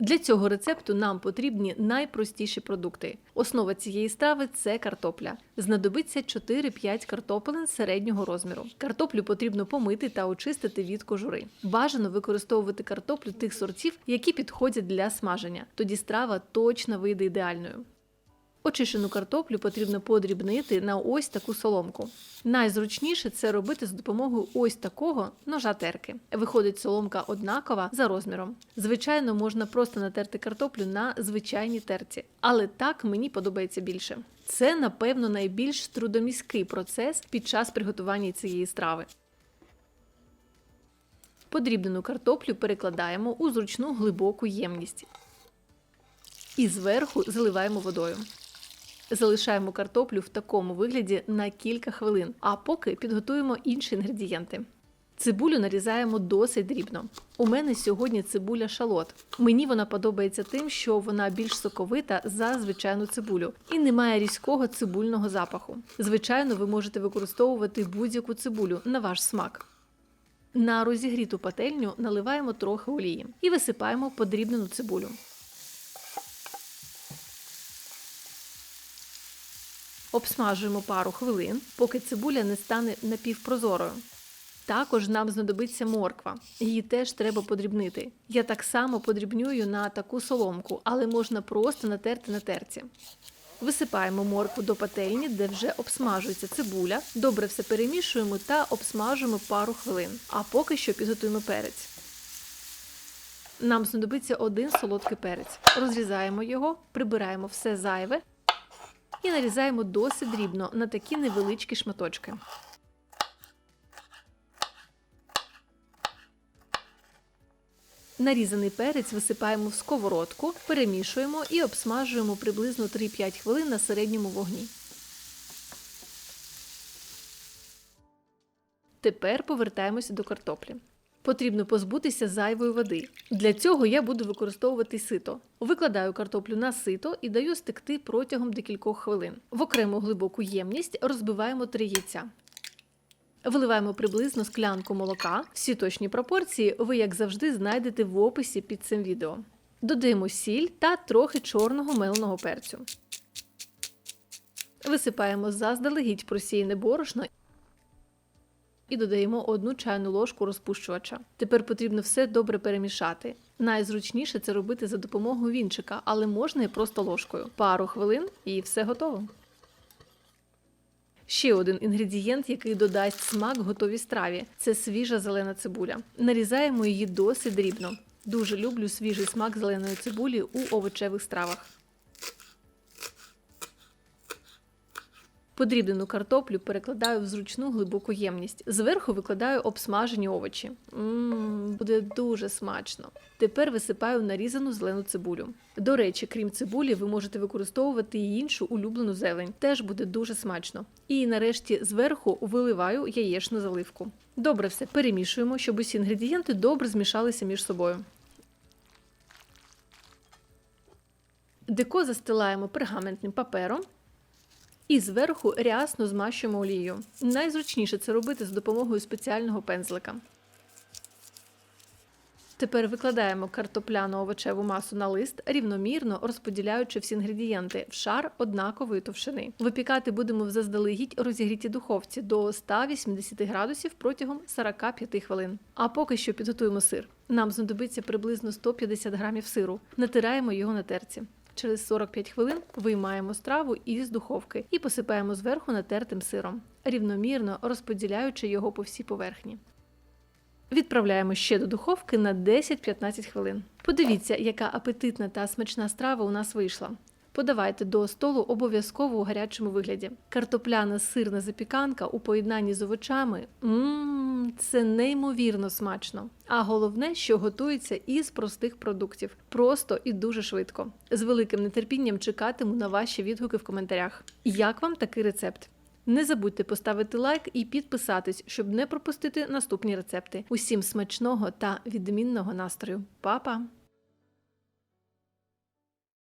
Для цього рецепту нам потрібні найпростіші продукти. Основа цієї страви це картопля. Знадобиться 4-5 картопелин середнього розміру. Картоплю потрібно помити та очистити від кожури. Бажано використовувати картоплю тих сортів, які підходять для смаження. Тоді страва точно вийде ідеальною. Очищену картоплю потрібно подрібнити на ось таку соломку. Найзручніше це робити з допомогою ось такого ножа терки. Виходить соломка однакова за розміром. Звичайно, можна просто натерти картоплю на звичайній терці, але так мені подобається більше. Це, напевно, найбільш трудоміський процес під час приготування цієї страви. Подрібнену картоплю перекладаємо у зручну глибоку ємність і зверху заливаємо водою. Залишаємо картоплю в такому вигляді на кілька хвилин, а поки підготуємо інші інгредієнти. Цибулю нарізаємо досить дрібно. У мене сьогодні цибуля шалот. Мені вона подобається тим, що вона більш соковита за звичайну цибулю і не має різкого цибульного запаху. Звичайно, ви можете використовувати будь-яку цибулю на ваш смак. На розігріту пательню наливаємо трохи олії і висипаємо подрібнену цибулю. Обсмажуємо пару хвилин, поки цибуля не стане напівпрозорою. Також нам знадобиться морква. Її теж треба подрібнити. Я так само подрібнюю на таку соломку, але можна просто натерти на терці. Висипаємо моркву до пательні, де вже обсмажується цибуля. Добре все перемішуємо та обсмажуємо пару хвилин. А поки що підготуємо перець. Нам знадобиться один солодкий перець. Розрізаємо його, прибираємо все зайве і нарізаємо досить дрібно на такі невеличкі шматочки. Нарізаний перець висипаємо в сковородку, перемішуємо і обсмажуємо приблизно 3-5 хвилин на середньому вогні. Тепер повертаємося до картоплі. Потрібно позбутися зайвої води. Для цього я буду використовувати сито. Викладаю картоплю на сито і даю стекти протягом декількох хвилин. В окрему глибоку ємність розбиваємо три яйця. Виливаємо приблизно склянку молока. Всі точні пропорції ви, як завжди, знайдете в описі під цим відео. Додаємо сіль та трохи чорного меленого перцю. Висипаємо заздалегідь просіяне борошно і додаємо одну чайну ложку розпущувача. Тепер потрібно все добре перемішати. Найзручніше це робити за допомогою вінчика, але можна і просто ложкою. Пару хвилин і все готово. Ще один інгредієнт, який додасть смак готовій страві це свіжа зелена цибуля. Нарізаємо її досить дрібно. Дуже люблю свіжий смак зеленої цибулі у овочевих стравах. Подрібнену картоплю перекладаю в зручну глибоку ємність. Зверху викладаю обсмажені овочі. Ммм, буде дуже смачно. Тепер висипаю нарізану зелену цибулю. До речі, крім цибулі, ви можете використовувати і іншу улюблену зелень. Теж буде дуже смачно. І нарешті зверху виливаю яєчну заливку. Добре все перемішуємо, щоб усі інгредієнти добре змішалися між собою. Деко застилаємо пергаментним папером і зверху рясно змащуємо олією. Найзручніше це робити з допомогою спеціального пензлика. Тепер викладаємо картопляну овочеву масу на лист, рівномірно розподіляючи всі інгредієнти в шар однакової товщини. Випікати будемо в заздалегідь розігрітій духовці до 180 градусів протягом 45 хвилин. А поки що підготуємо сир. Нам знадобиться приблизно 150 грамів сиру. Натираємо його на терці. Через 45 хвилин виймаємо страву із духовки і посипаємо зверху натертим сиром, рівномірно розподіляючи його по всій поверхні. Відправляємо ще до духовки на 10-15 хвилин. Подивіться, яка апетитна та смачна страва у нас вийшла. Подавайте до столу обов'язково у гарячому вигляді. Картопляна сирна запіканка у поєднанні з овочами це неймовірно смачно. А головне, що готується із простих продуктів, просто і дуже швидко. З великим нетерпінням чекатиму на ваші відгуки в коментарях. Як вам такий рецепт? Не забудьте поставити лайк і підписатись, щоб не пропустити наступні рецепти. Усім смачного та відмінного настрою. Па-па!